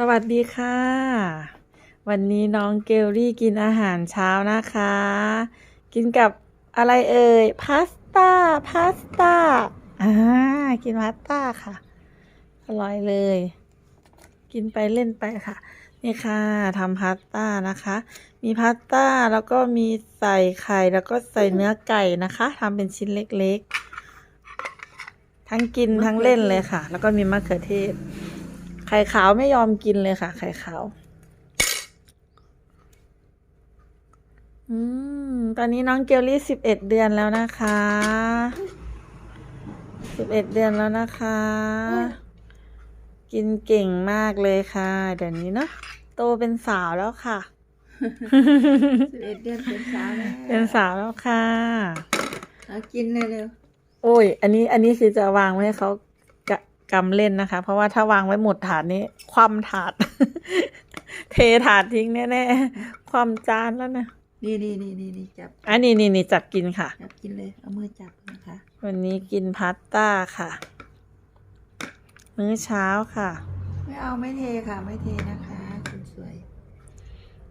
สวัสดีค่ะ วันนี้น้องเกลลี่กินอาหารเช้านะคะ กินกับอะไรเอ่ยพาสต้าพาสต้าอ่ากินพาสต้าค่ะ อร่อยเลย กินไปเล่นไปค่ะ นี่ค่ะทำพาสต้านะคะ มีพาสต้าแล้วก็มีใส่ไข่แล้วก็ใส่เนื้อไก่นะคะทำเป็นชิ้นเล็กๆ ทั้งกินทั้งเล่นเลยค่ะ แล้วก็มีมะเขือเทศ ไข่ขาวไม่ยอมกินเลยค่ะ ไข่ขาว อืม ตอนนี้น้องเกลลี่สิบเอ็ดเดือนแล้วนะคะ สิบเอ็ดเดือนแล้วนะคะ กินเก่งมากเลยค่ะ เดี๋ยวนี้เนาะ โตเป็นสาวแล้วค่ะสิบเอ็ดเดือนเป็นสาวแล้วเป็นสาวแล้วค่ะเอากินเลยเร็วโอ้ย อันนี้ อันนี้คือจะวางไว้ให้เขา กะกำเล่นนะคะ เพราะว่าถ้าวางไว้หมดถาดนี้ คว่ำถาด เทถาดทิ้งแน่ๆ ความจานแล้วนะนี่นี่นี่นี่นี่จับอันนี้นี่นี่จับกินค่ะ จับกินเลย เอามือจับนะคะ วันนี้กินพาสต้าค่ะ มื้อเช้าค่ะ ไม่เอาไม่เทค่ะ ไม่เทนะคะคุณสวย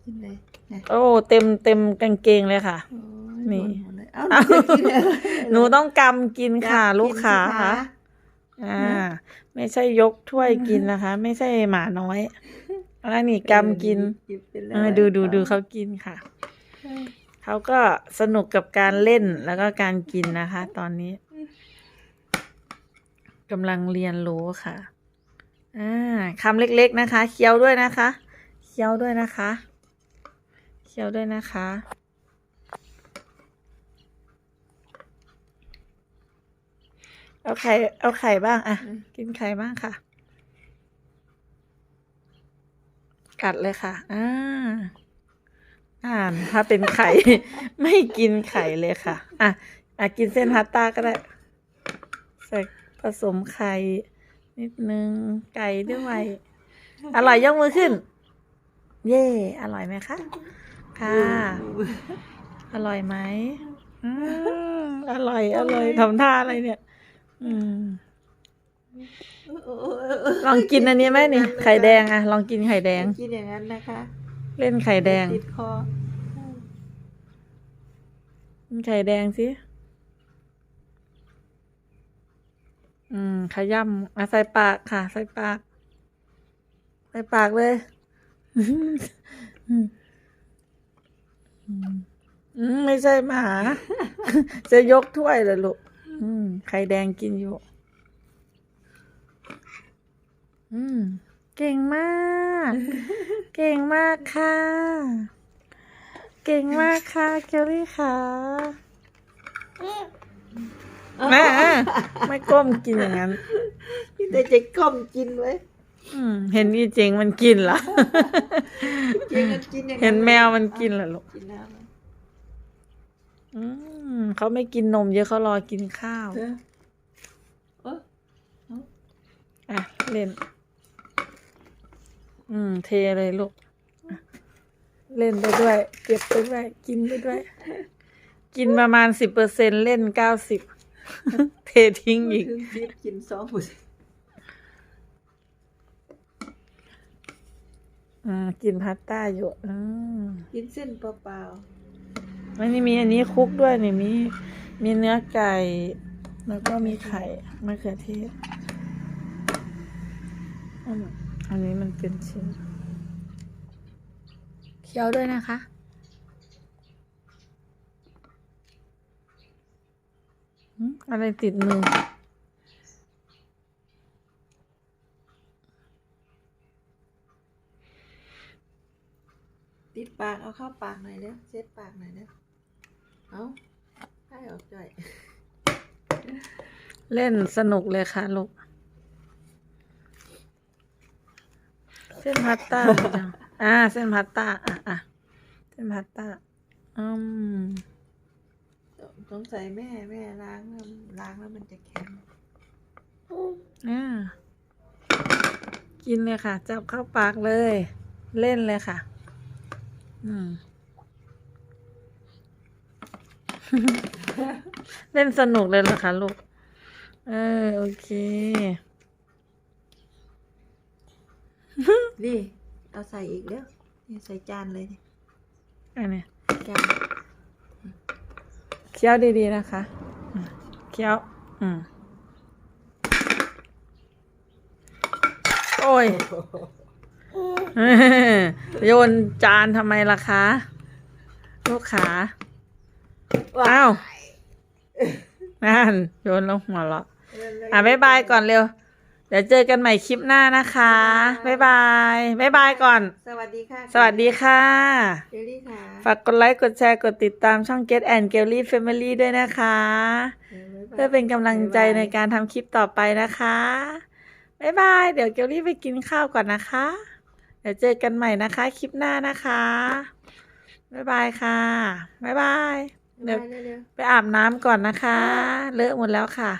กินเลยนะโอ้ เต็มเต็มกางเกงเลยค่ะ โอ้ยนี่หมดเลยเอ้าหนูจะกินเลยหนูต้องกำกินค่ะจับลูกค้าสิค่ะ อ่า ไม่ใช่ยกถ้วยกินนะคะ ไม่ใช่หมาน้อยอันนี้กำกินหยิบไปเลยเออดูดูดูเขากินค่ะ เขาก็สนุกกับการเล่นแล้วก็การกินนะคะ ตอนนี้กำลังเรียนรู้ค่ะอ่าคำเล็กๆนะคะ เคี้ยวด้วยนะคะ เคี้ยวด้วยนะคะ เคี้ยวด้วยนะคะ เอาไข่เอาไข่บ้าง อะ กินไข่บ้างค่ะ กัดเลยค่ะ อ่า อ่าน ถ้าเป็นไข่ ไม่กินไข่เลยค่ะ อะ อะ กินเส้นพาสต้าก็ได้ ใส่ผสมไข่ นิดนึง ไก่ด้วย อร่อยยกมือขึ้น เย่อร่อยไหมคะ ค่ะ อร่อยไหมอืมอร่อย อร่อยทำท่าอะไรเนี่ยอืม ลองกินอันนี้ไหมนี่ ไข่แดงอะลองกินไข่แดง กินอย่างนั้นนะคะ เล่นไข่แดงติดคอกินไข่แดงสิ อืม ขย่ำอะใส่ปากค่ะ ใส่ปาก ใส่ปากเลย อืมอืมไม่ใช่หมา จะยกถ้วยเลยลูก อืม ไข่แดงกินอยู่ อืม เก่งมาก เก่งมากค่ะ เก่งมากค่ะเกลลี่ค่ะแม่ไม่ก้มกินอย่างนั้นแต่จะก้มกินไว้อืมเห็นอีเจงมันกินเหรอกินกันกินอย่างนั้นเห็นแมวมันกินเหรอลูกกินน้ำไหม อืมเขาไม่กินนมเยอะเขารอกินข้าวเออเอออะเล่น อืม เทเลยลูกอะเล่นไปด้วย เก็บไปด้วย กินไปด้วย กินประมาณสิบเปอร์เซ็นเล่นเก้าสิบ เททิ้งอีกถึงคิดกินสองผุดอ่า กินพาสต้าอยู่ อืม กินเส้นเปล่า มันนี่มีอันนี้คลุกด้วยนี่มีมีเนื้อไก่ แล้วก็มีไข่มะเขือเทศอืมอันนี้มันเป็นชิ้นเคี้ยวด้วยนะคะอืมอะไรติดมือๆติดปากเอาเข้าปากหน่อยเด้อเช็ดปากหน่อยเด้อ เอาให้ออกจ่อย เล่นสนุกเลยค่ะลูก เส้นพาสต้าหรือยังอ่า เส้นพาสต้า อะอะเส้นพาสต้า อืมสงสัยแม่แม่ล้างแล้วล้างแล้วมันจะแข็งอ่ากินเลยค่ะ จับเข้าปากเลย เล่นเลยค่ะ อืม เล่นสนุกเลยเหรอคะลูก เออ โอเค นี่เอาใส่อีกเด้อนี่ใส่จานเลยดิอันนี้จานเคี้ยวดีๆนะคะอืมเคี้ยว อืมโอ้ยโยนจานทำไมล่ะคะ ลูกขา อ้าวนั่นโยนลงหัวเราะอะบ๊ายบายก่อนเร็ว เดี๋ยวเจอกันใหม่คลิปหน้านะคะบ๊ายบายบ๊ายบายก่อน สวัสดีค่ะสวัสดีค่ะเจลลี่ค่ะ ฝากกดไลค์กดแชร์กดติดตามช่อง Get and g a l l y Family ด้วยนะคะ เพื่อเป็นกำลังใจในการทำคลิปต่อไปนะคะบ๊ายบายเดี๋ยวเกลลี่ไปกินข้าวก่อนนะคะ เดี๋ยวเจอกันใหม่นะคะ คลิปหน้านะคะบ๊ายบายค่ะบ๊ายบาย เดี๋ยวเร็วไปอาบน้ำก่อนนะคะ เลอะหมดแล้วค่ะ